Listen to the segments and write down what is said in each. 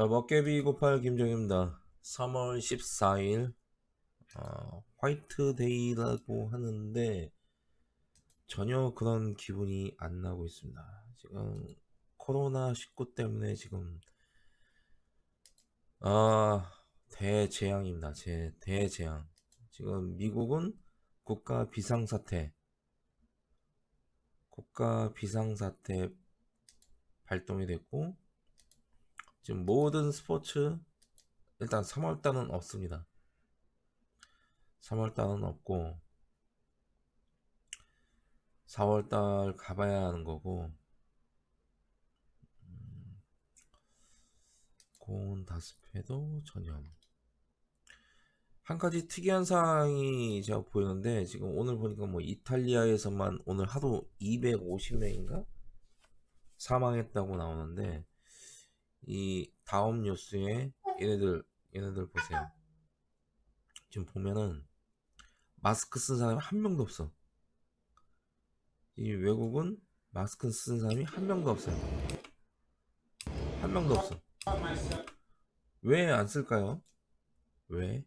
자, 먹개비 98 김정입니다. 3월 14일, 어, 화이트데이라고 하는데, 전혀 그런 기분이 안 나고 있습니다. 지금, 코로나19 때문에 지금, 아, 대재앙입니다. 제, 대재앙. 지금 미국은 국가 비상사태, 국가 비상사태 발동이 됐고, 지금 모든 스포츠 일단 3월달은 없습니다. 3월달은 없고 4월달 가봐야 하는 거고 음, 고온 다스페도 전염 한 가지 특이한 사항이 제가 보이는데 지금 오늘 보니까 뭐 이탈리아에서만 오늘 하루 250명인가 사망했다고 나오는데 이 다음 뉴스에 얘네들 얘네들 보세요. 지금 보면은 마스크 쓴 사람이 한 명도 없어. 이 외국은 마스크 쓴 사람이 한 명도 없어요. 한 명도 없어. 왜 안 쓸까요? 왜?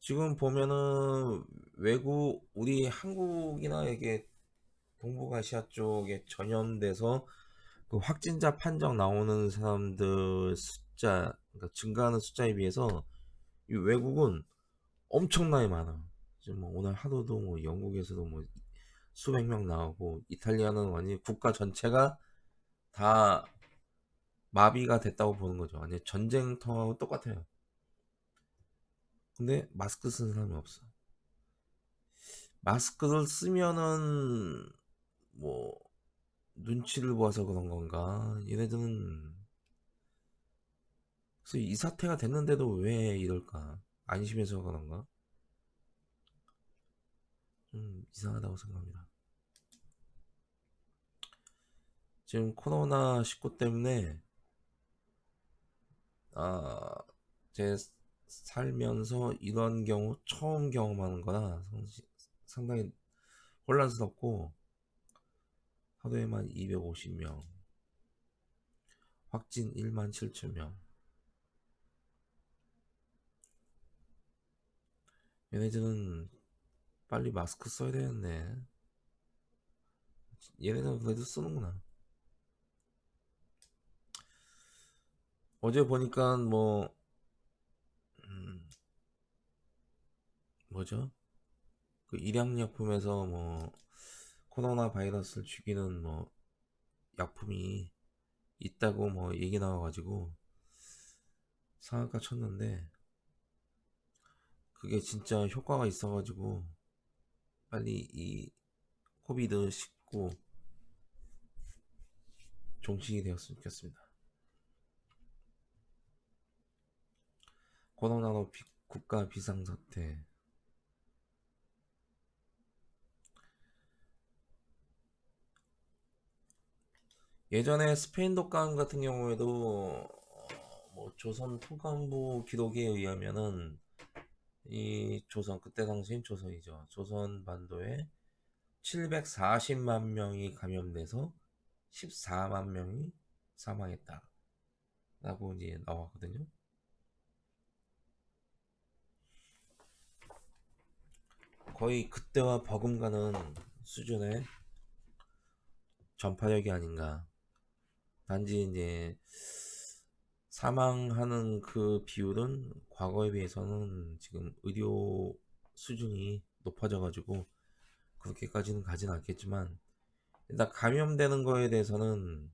지금 보면은 외국 우리 한국이나 이게 동북아시아 쪽에 전염돼서 그 확진자 판정 나오는 사람들 숫자, 그러니까 증가하는 숫자에 비해서 이 외국은 엄청나게 많아. 지금 뭐 오늘 하루도 뭐 영국에서도 뭐 수백 명 나오고 이탈리아는 완전히 국가 전체가 다 마비가 됐다고 보는 거죠. 완전 전쟁터하고 똑같아요. 근데 마스크 쓰는 사람이 없어. 마스크를 쓰면은 뭐 눈치를 보아서 그런 건가? 얘네들은 그래서 이 사태가 됐는데도 왜 이럴까? 안심해서 그런가? 좀 이상하다고 생각합니다. 지금 코로나 19 때문에 아, 제 살면서 이런 경우 처음 경험하는 거라 상당히 혼란스럽고 하루에만 250명, 확진 1만 7천 명. 얘네들은 빨리 마스크 써야 되겠네. 얘네들은 그래도 쓰는구나. 어제 보니까 뭐, 음, 뭐죠? 그 일양약품에서 뭐, 코로나 바이러스를 죽이는 뭐 약품이 있다고 뭐 얘기 나와가지고 상한가 쳤는데 그게 진짜 효과가 있어가지고 빨리 이 코비드 19 종식이 되었으면 좋겠습니다. 코로나로 비, 국가 비상사태 예전에 스페인 독감 같은 경우에도 어, 뭐 조선 통감부 기록에 의하면은 이 조선 그때 당시엔 조선이죠. 조선 반도에 740만 명이 감염돼서 14만 명이 사망했다. 라고 이제 나왔거든요. 거의 그때와 버금가는 수준의 전파력이 아닌가. 단지 이제 사망하는 그 비율은 과거에 비해서는 지금 의료 수준이 높아져 가지고 그렇게까지는 가진 않겠지만 일단 감염되는 거에 대해서는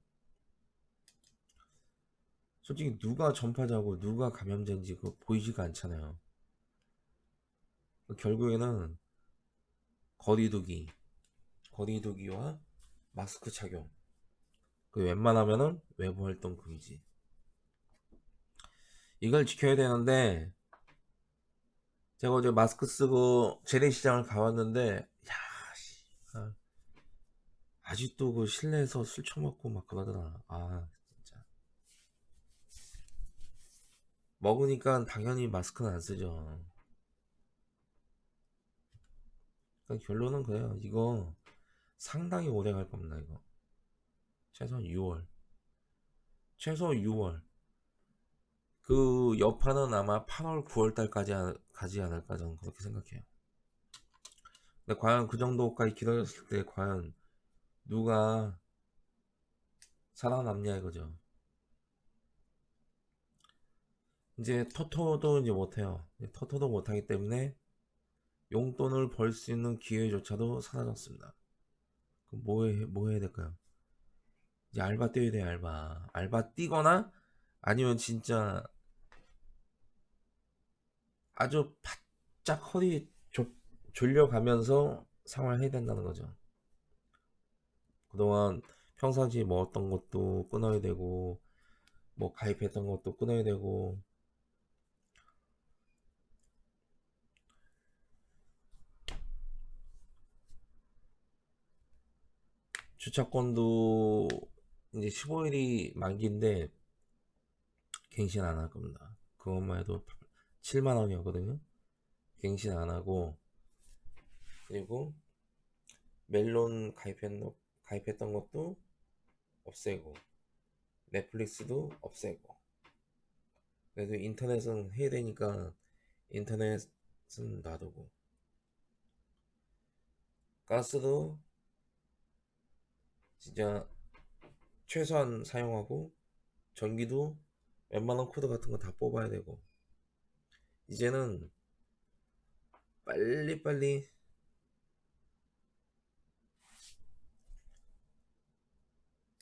솔직히 누가 전파자고 누가 감염자인지 그 보이지가 않잖아요. 결국에는 거리두기, 거리두기와 마스크 착용 그 웬만하면은 외부 활동 금지. 이걸 지켜야 되는데 제가 어제 마스크 쓰고 재래시장을 가봤는데 야, 씨, 아, 아직도 그 실내에서 술 처먹고 막 그러더라. 아, 진짜. 먹으니까 당연히 마스크는 안 쓰죠. 그러니까 결론은 그래요. 이거 상당히 오래 갈 겁니다, 이거. 최소한 6월. 최소 6월. 그 여파는 아마 8월, 9월 달까지 하- 가지 않을까 저는 그렇게 생각해요. 근데 과연 그 정도까지 기다렸을 때 과연 누가 살아남냐 이거죠. 이제 토토도 이제 못해요. 토토도 못하기 때문에 용돈을 벌 수 있는 기회조차도 사라졌습니다. 그럼 뭐, 해, 뭐 해야 될까요? 이제 알바 뛰어야 돼, 알바. 알바 뛰거나 아니면 진짜 아주 바짝 허리 조, 졸려가면서 생활을 해야 된다는 거죠. 그동안 평상시에 먹었던 것도 끊어야 되고, 뭐 가입했던 것도 끊어야 되고, 주차권도 이제 15일이 만기인데 갱신 안 할 겁니다. 그것만 해도 7만 원이었거든요. 갱신 안 하고 그리고 멜론 가입했던, 가입했던 것도 없애고 넷플릭스도 없애고 그래도 인터넷은 해야 되니까 인터넷은 놔두고 가스도 진짜 최소한 사용하고 전기도 웬만한 코드 같은 거 다 뽑아야 되고 이제는 빨리빨리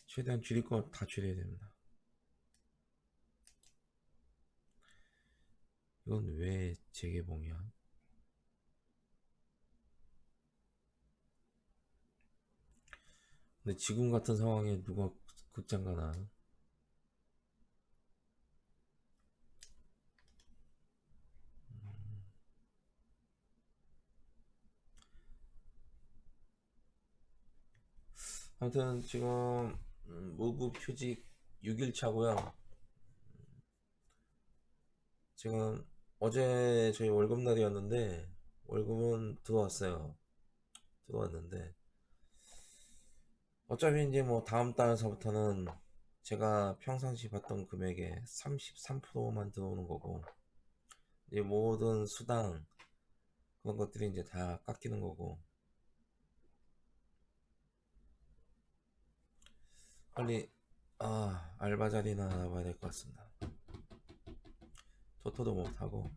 최대한 줄일 거 다 줄여야 됩니다. 이건 왜 재개봉이야? 근데 지금 같은 상황에 누가 극장 가나? 아무튼 지금 음, 무급 휴직 6일 차고요. 지금 어제 저희 월급날이었는데 월급은 들어왔어요. 들어왔는데 어차피 이제 뭐 다음 달서부터는 제가 평상시 받던 금액의 33%만 들어오는 거고 이제 모든 수당 그런 것들이 이제 다 깎이는 거고 빨리 아 알바 자리나 알아봐야 될 것 같습니다. 토토도 못하고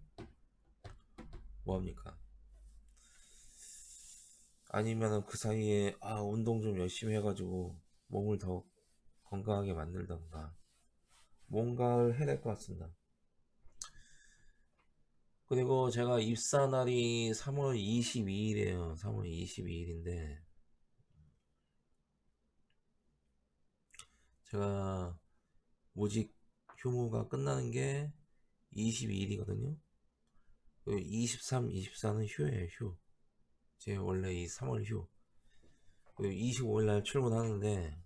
뭐합니까? 아니면은 그 사이에 아 운동 좀 열심히 해가지고 몸을 더 건강하게 만들던가 뭔가를 될것 같습니다. 그리고 제가 입사 날이 3월 22일이에요. 3월 22일인데 제가 모직 휴무가 끝나는 게 22일이거든요. 23, 24는 휴예요, 휴. 제 원래 이 3월 휴. 25일 날 출근하는데,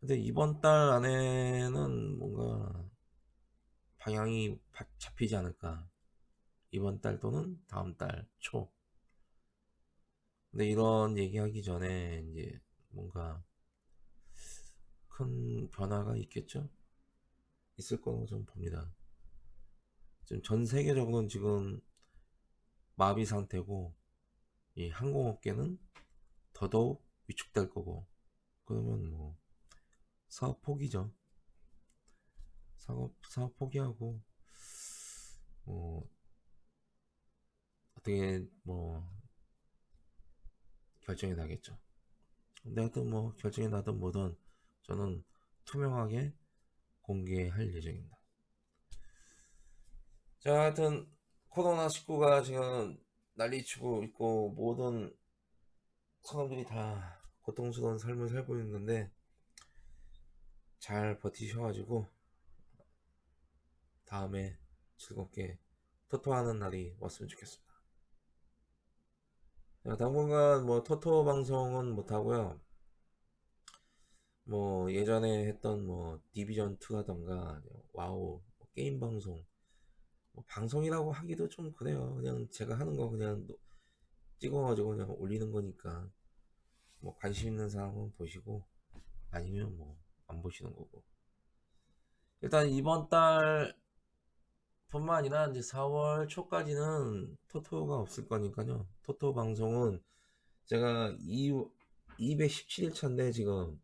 근데 이번 달 안에는 뭔가 방향이 바- 잡히지 않을까. 이번 달 또는 다음 달 초. 근데 이런 얘기하기 전에 이제 뭔가 큰 변화가 있겠죠? 있을 거라고 좀 봅니다. 지금 전 세계적으로는 지금 마비 상태고 이 항공업계는 더더욱 위축될 거고 그러면 뭐 사업 포기죠. 사업 사업 포기하고 뭐 어떻게 뭐 결정이 나겠죠. 근데 하여튼 뭐 결정이 나든 뭐든 저는 투명하게 공개할 예정입니다. 자, 하여튼 코로나19가 지금 난리치고 있고 모든 사람들이 다 고통스러운 삶을 살고 있는데 잘 버티셔가지고 다음에 즐겁게 토토하는 날이 왔으면 좋겠습니다. 자, 당분간 뭐 토토 방송은 못하고요. 뭐 예전에 했던 뭐 디비전 2라던가 와우 뭐 게임 방송 뭐 방송이라고 하기도 좀 그래요. 그냥 제가 하는 거 그냥 노- 찍어가지고 그냥 올리는 거니까 뭐 관심 있는 사람은 보시고 아니면 뭐 안 보시는 거고. 일단 이번 달 뿐만 아니라 이제 4월 초까지는 토토가 없을 거니까요. 토토 방송은 제가 2, 217일 차인데 지금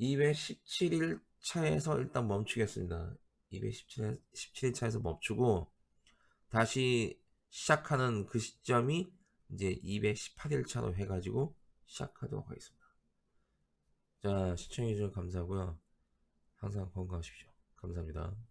217일 차에서 일단 멈추겠습니다. 217일 17일 차에서 멈추고 다시 시작하는 그 시점이 이제 218일 차로 해가지고 시작하도록 하겠습니다. 자, 시청해주셔서 감사하고요. 항상 건강하십시오. 감사합니다.